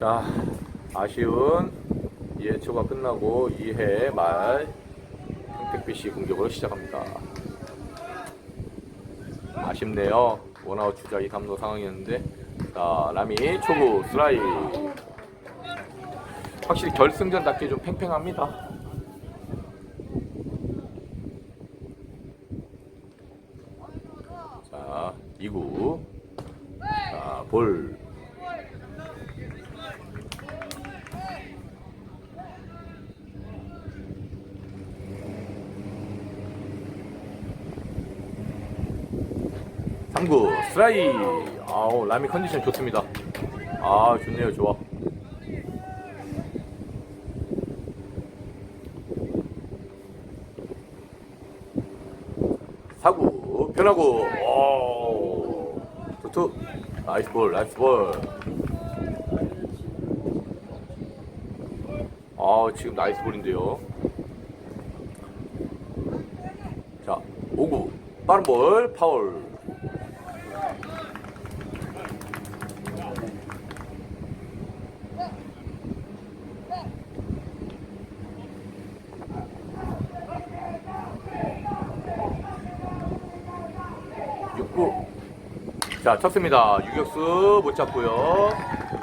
자, 아쉬운 2회 초가 끝나고 2회 말 평택BC 공격으로 시작합니다. 아쉽네요. 원아웃 주자 2, 3루 상황이었는데 자, 라미 초구 슬라이 확실히 결승전답게 좀 팽팽합니다. 자, 2구 자, 볼 삼구. 스라이 아우 라미 컨디션 좋습니다. 아 좋네요. 좋아. 사구. 변하고. 오 투투. 나이스 볼 나이스 볼아 지금 나이스 볼인데요. 자 5구. 빠른 볼 파울 육구 자 쳤습니다. 유격수 못 잡고요.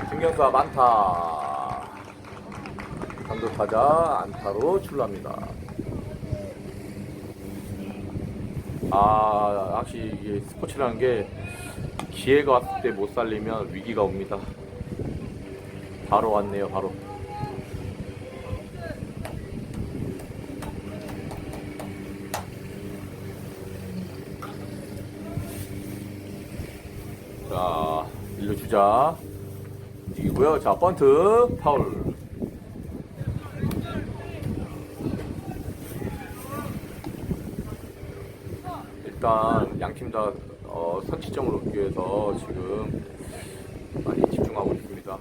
중견수가 많다 강도 타자 안타로 출루합니다. 아 확실히 이게 스포츠라는 게 기회가 왔을 때 못 살리면 위기가 옵니다. 바로 왔네요 바로 자, 일루 주자. 움직이고요. 자, 번트, 파울. 일단 양팀 다 어, 선취점을 얻기 위해서 지금 많이 집중하고 있습니다.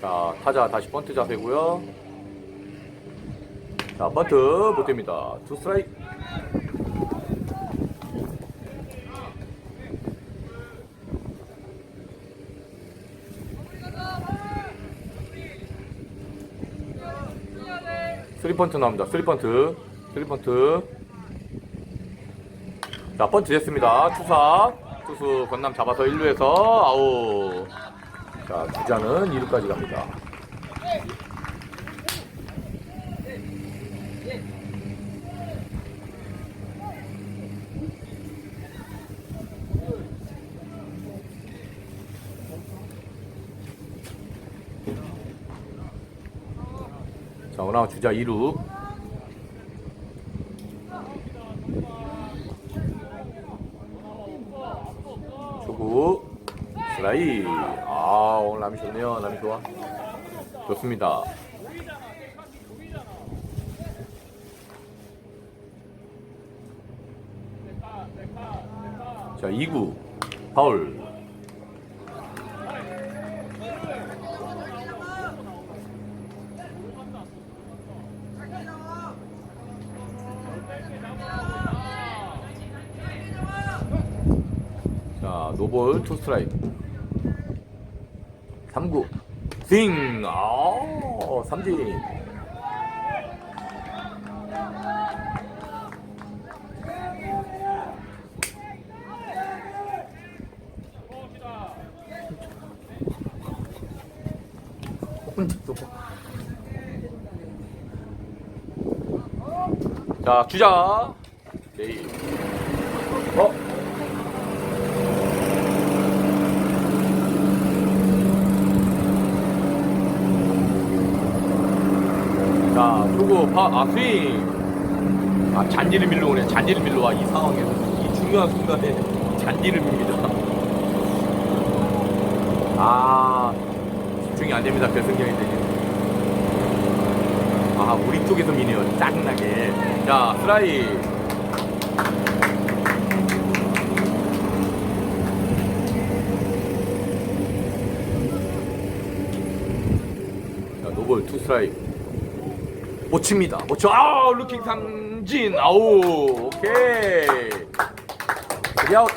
자, 타자 다시 번트 자세고요. 자, 번트 못 됩니다. 투 스트라이크. 쓰리 번트 나옵니다. 쓰리 번트. 자, 번트 됐습니다. 투사. 투수 건남 잡아서 1루에서 아웃. 자, 주자는 2루까지 갑니다. 자, 오나 주자 2루. 초구 슬라이. 아, 오늘 남이 좋네요. 남이 좋아. 좋습니다. 자, 2구 파울. 자, 노볼 투 스트라이크. 3구. 스윙. 아, 삼진. 자, 주자. 레이. 어? 자, 초구 파, 아, 스윙. 아, 잔디를 밀러 오네. 잔디를 밀러 와. 이 상황에서. 이 중요한 순간에 잔디를 밉니다. 아, 집중이 안 됩니다. 결승경인데. 아, 우리 쪽에서 미네요. 짜증나게. 자, 스라이. 자, 노볼 투 스트라이크. 못 칩니다. 못 쳐. 아, 루킹 삼진. 아우, 오케이. 아웃